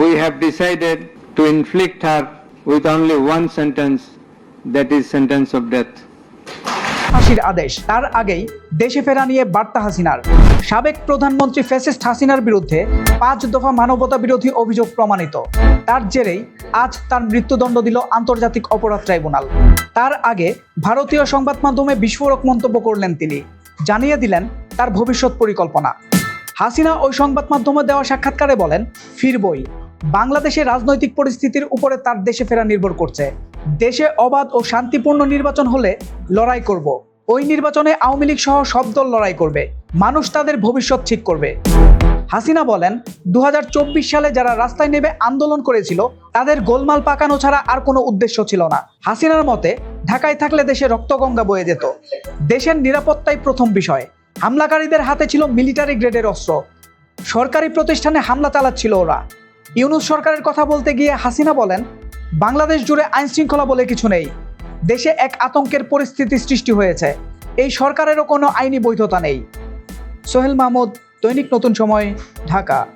we have decided to inflict her with only one sentence, that is sentence of death. ফাঁসির আদেশ। তার আগেই দেশে ফেরা নিয়ে বার্তা হাসিনার। সাবেক প্রধানমন্ত্রী ফ্যাসিস্ট হাসিনার বিরুদ্ধে পাঁচ দফা মানবতা বিরোধী অভিযোগ প্রমাণিত। তার জেরেই আজ তার মৃত্যুদণ্ড দিল আন্তর্জাতিক অপরাধ ট্রাইব্যুনাল। তার আগে ভারতীয় সংবাদ মাধ্যমে বিস্ফোরক মন্তব্য করলেন তিনি। জানিয়ে দিলেন তার ভবিষ্যৎ পরিকল্পনা। হাসিনা ওই সংবাদ মাধ্যমে দেওয়া সাক্ষাৎকারে বলেন ফিরবই। বাংলাদেশের রাজনৈতিক পরিস্থিতির উপরে তার দেশে ফেরা নির্ভর করছে। দেশে অবাধ ও শান্তিপূর্ণ নির্বাচন হলে লড়াই করব। ওই নির্বাচনে আওয়ামী লীগ সহ সব দল লড়াই করবে। মানুষ তাদের ভবিষ্যৎ ঠিক করবে। হাসিনা বলেন দু হাজার চব্বিশ সালে যারা রাস্তায় নেমে আন্দোলন করেছিল, তাদের গোলমাল পাকানো ছাড়া আর কোনো উদ্দেশ্য ছিল না। হাসিনার মতে, ঢাকায় থাকলে দেশে রক্তগঙ্গা বয়ে যেত। দেশের নিরাপত্তাই প্রথম বিষয়। হামলাকারীদের হাতে ছিল মিলিটারি গ্রেডের অস্ত্র। সরকারি প্রতিষ্ঠানে হামলা চালাচ্ছিল ওরা। ইউনুস সরকারের কথা বলতে গিয়ে হাসিনা বলেন, বাংলাদেশ জুড়ে আইন শৃঙ্খলা বলে কিছু নেই। দেশে এক আতঙ্কের পরিস্থিতি সৃষ্টি হয়েছে। এই সরকারেরও কোনো আইনি বৈধতা নেই। সোহেল মাহমুদ, দৈনিক নতুন সময়, ঢাকা।